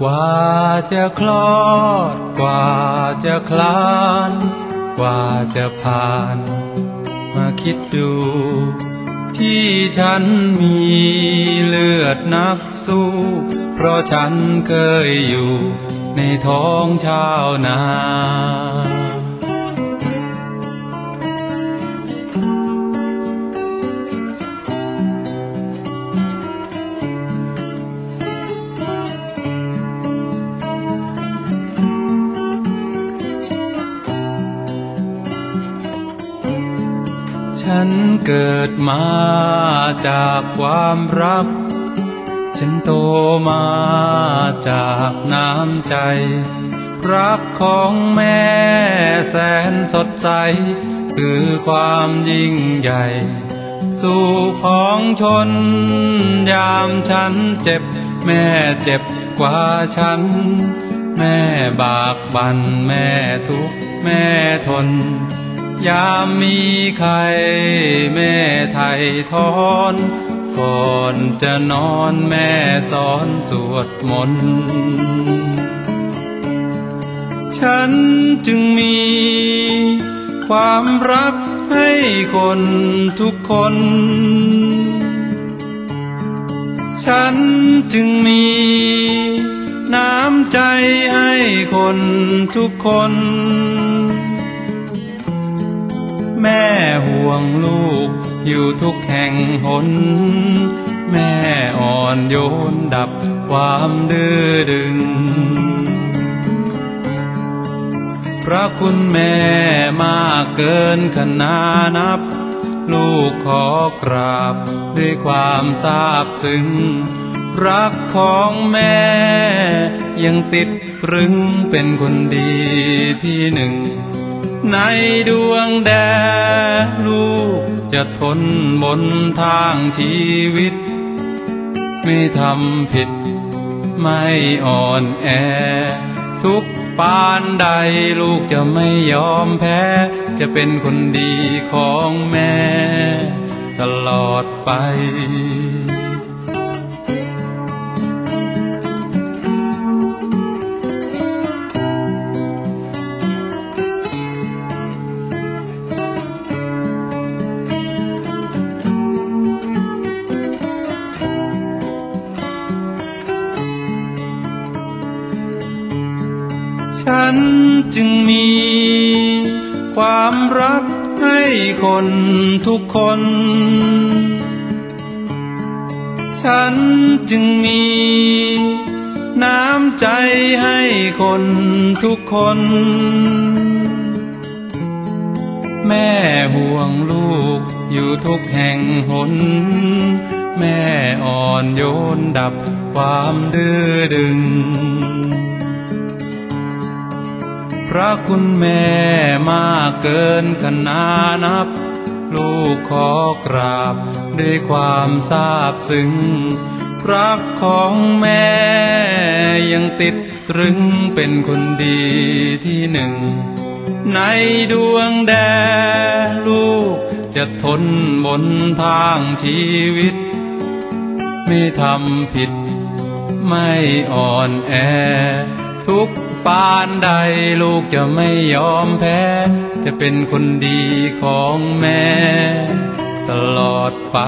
กว่าจะคลอด กว่าจะคลาน กว่าจะผ่าน มาคิดดู ที่ฉันมีเลือดนักสู้ เพราะฉันเคยอยู่ในท้องชาวนา ฉันเกิดมาจากความรัก ฉันโตมาจากน้ำใจ รักของแม่แสนสดใส คือความยิ่งใหญ่ สู่ของชน ยามฉันเจ็บ แม่เจ็บกว่าฉัน แม่บากบันแม่ทุกแม่ทน ยามมีใครแม่ไทยทอน ก่อนจะนอนแม่สอนสวดมนต์ฉันจึงมี ความรักให้คนทุกคน ฉันจึงมี น้ำใจให้คนทุกคน ห่วงลูกอยู่ทุกแห่งหน แม่อ่อนโยนดับความดื้อดึง พระคุณแม่มากเกินขนานับ ลูกขอกราบด้วยความซาบซึ้งรักของแม่ ยังติดรึงเป็นคนดีที่หนึ่ง ในดวงแดลูกจะทนบนทางชีวิต ไม่ทำผิด ไม่อ่อนแอ ทุกปานใดลูกจะไม่ยอมแพ้ จะเป็นคนดีของแม่ ตลอดไป ฉันจึงมี ความรักให้คนทุกคน ฉันจึงมี น้ำใจให้คนทุกคน แม่ห่วงลูกอยู่ทุกแห่งหน แม่อ่อนโยนดับความดื้อดึง ระคุณแม่มากเกินขนานับ ลูกขอกราบด้วยความซาบซึ้งรักของแม่ยังติดตรึงเป็นคนดีที่หนึ่ง ในดวงแดลูกจะทนบนทางชีวิต ไม่ทำผิด ไม่อ่อนแอ ทุก ปานใดลูกจะไม่ยอมแพ้ จะเป็นคนดีของแม่ ตลอดไป